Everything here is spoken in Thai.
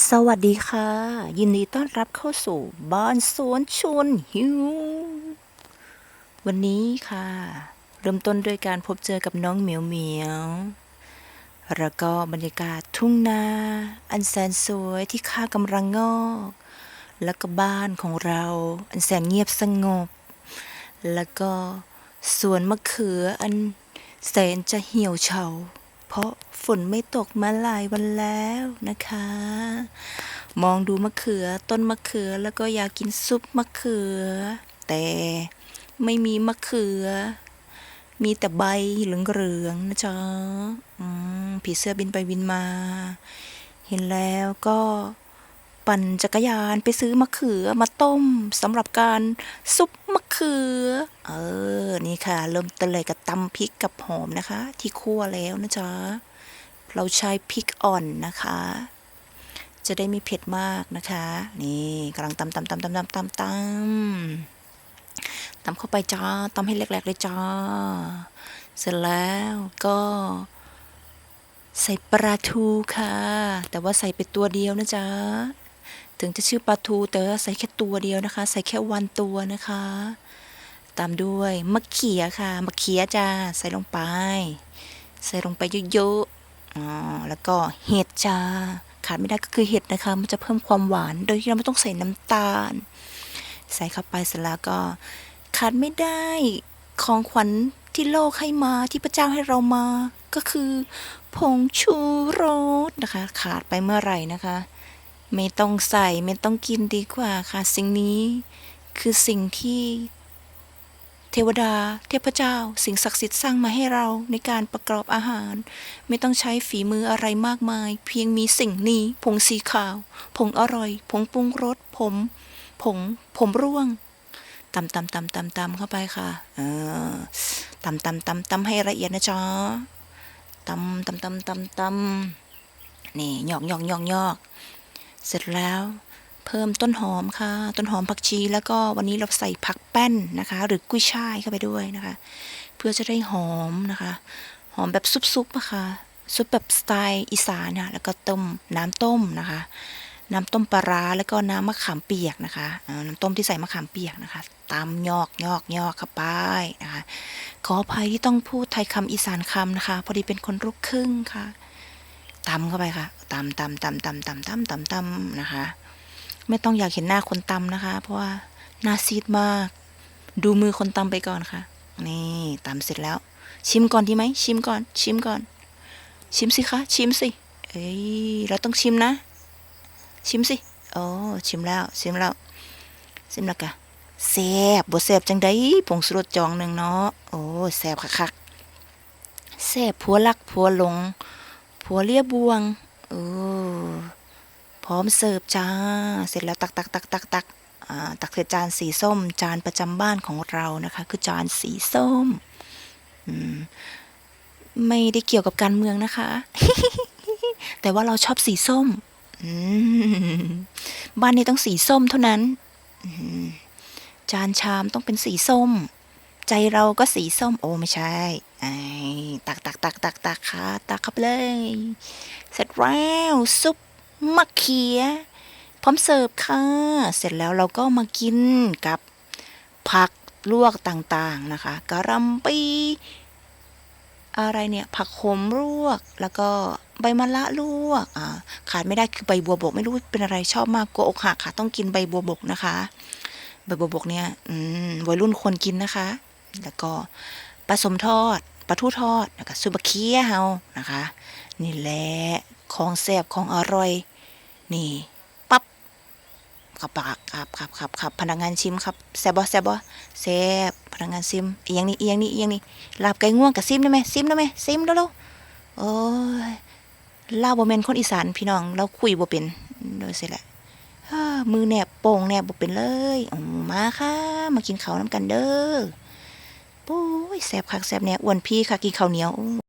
สวัสดีค่ะ ยินดีต้อนรับเข้าสู่บ้านสวนชวนหิว วันนี้ค่ะ เริ่มต้นด้วยการพบเจอกับน้องเหมียวเหมียว แล้วก็บรรยากาศทุ่งนา อันแสนสวยที่ข้ากำลังงอก แล้วก็บ้านของเรา อันแสนเงียบสงบ แล้วก็สวนมะเขืออันแสนจะเหี่ยวเฉา เพราะฝนไม่ตกมาหลายวันแล้วนะคะ มองดูมะเขือต้นมะเขือแล้วก็อยากกินซุปมะเขือ แต่ไม่มีมะเขือ มีแต่ใบเหลืองๆนะจ๊ะผีเสื้อบินไปบินมา เห็นแล้วก็ ปั่นจักรยานไปซื้อมะเขือมาต้มสำหรับการซุปมะเขือ เออ นี่ค่ะ เริ่มต้นเลยกับตำพริกกับหอมนะคะ ที่คั่วแล้วนะจ๊ะ เราใช้พริกอ่อนนะคะ จะได้ไม่เผ็ดมากนะคะ นี่กำลังตำตำตำตำตำตำตำตำเข้าไปจ้าตำให้แหลกๆเลยจ้า เสร็จแล้วก็ใส่ปลาทูค่ะ แต่ว่าใส่ไปตัวเดียวนะจ๊ะ ถึงจะชื่อปลาทูแต่ว่าใส่แค่ตัวเดียวนะคะ ใส่แค่วันตัวนะคะ ตามด้วยมะเขียค่ะมะเขียจ้าใส่ลงไป ใส่ลงไปเยอะๆอ๋อแล้วก็เห็ดจ้าขาดไม่ได้ก็คือเห็ดนะคะ มันจะเพิ่มความหวาน โดยที่เราไม่ต้องใส่น้ำตาล ใส่เข้าไปเสร็จแล้วก็ ขาดไม่ได้ของขวัญที่โลกให้มาที่พระเจ้าให้เรามา ก็คือผงชูรสนะคะ ขาดไปเมื่อไหร่นะคะ ไม่ต้องใส่ไม่ต้องกินดีกว่าค่ะ สิ่งนี้คือสิ่งที่เทวดา เทพเจ้า สิ่งศักดิ์สิทธิ์สร้างมาให้เราในการประกอบอาหาร ไม่ต้องใช้ฝีมืออะไรมากมาย เพียงมีสิ่งนี้ผงสีขาว ผงอร่อย ผงปรุงรสผม ผง ผมร่วงตำตำตำตำตำเข้าไปค่ะเออตำตำตำตำให้ละเอียดนะจ๊ะตำตำตำตำตำนี่หยอกหยอกหยอกหยอก เสร็จแล้วเพิ่มต้นหอมค่ะ ต้นหอมผักชี แล้วก็วันนี้เราใส่ผักแป้นนะคะ หรือกุ้ยช่ายเข้าไปด้วยนะคะ เพื่อจะได้หอมนะคะ หอมแบบซุปๆอะคะซุปแบบสไตล์อีสานนะแล้วก็ต้มน้ำต้มนะคะ น้ำต้มปลาร้าแล้วก็น้ำมะขามเปียกนะคะน้ำต้มที่ใส่มะขามเปียกนะคะตามยอกยอกยอกเข้าไปนะคะ ขออภัยที่ต้องพูดไทยคำอีสานคำนะคะ พอดีเป็นคนลูกครึ่งค่ะ ตำเข้าไปค่ะตำตำตำตำตำตำตำตำนะคะ ไม่ต้องอยากเห็นหน้าคนตำนะคะ เพราะว่าหน้าซีดมาก ดูมือคนตำไปก่อนค่ะ นี่ตำเสร็จแล้ว ชิมก่อนดีไหมชิมก่อน ชิมก่อน ชิมสิคะชิมสิ เอ้ยเราต้องชิมนะ ชิมสิโอ้ชิมแล้วชิมแล้วชิมแล้วกะแซบบ่แซบจังไดผงสุรสจองหนึ่งเนาะโอ้แซบคักๆแซบผัวรักผัวหลง ผัวเลียบวงโอ้พร้อมเสิร์ฟจ้า เสร็จแล้วตักตักตักตักตักอ่าตักเสร็จจานสีส้ม จานประจำบ้านของเรานะคะ คือจานสีส้มอืมไม่ได้เกี่ยวกับการเมืองนะคะ แต่ว่าเราชอบสีส้มอืมบ้านนี้ต้องสีส้มเท่านั้นจานชามต้องเป็นสีส้ม ใจเราก็สีส้มโอ้ไม่ใช่อ ตักตักตักตักตักค่ะตักเข้าไปเลย เสร็จแล้วซุปมะเขือพร้อมเสิร์ฟค่ะ เสร็จแล้วเราก็มากินกับผักลวกต่างๆนะคะกะหล่ำปีอะไรเนี่ยผักโขมลวกแล้วก็ใบมะละลวกอ่าขาดไม่ได้คือใบบัวบก ไม่รู้เป็นอะไรชอบมากกลัวอกหักค่ะ ต้องกินใบบัวบกนะคะ ใบบัวบกเนี่ยอืมวัยรุ่นควรกินนะคะ แล้วก็ปลาสมทอดปลาทูทอดแล้วก็ซุปบะเคียเฮานะคะ นี่แหละของแซ่บของอร่อย นี่ปั๊บขับปากครับครับครับครับพนักงานชิมครับแซ่บบ่แซ่บบ่แซ่บพนักงานซิมเอียงนี่เอียงนี่เอียงนี่ลาบไก่ง่วงกับซิมได้ไหมซิมได้ไหมซิมแล้วลูกโอ้ยเล่าบ่แมนคนอีสานพี่น้องเราคุยบ่เป็นโดยเสิแหละมือแนบโป่งแนบบ่เป็นเลยออมาค่ะ มากินข้าวน้ำกันเด้อ ปุ้ยแสบคักแสบเน่อ้วนพี่ค่ะกินข้าวเหนียว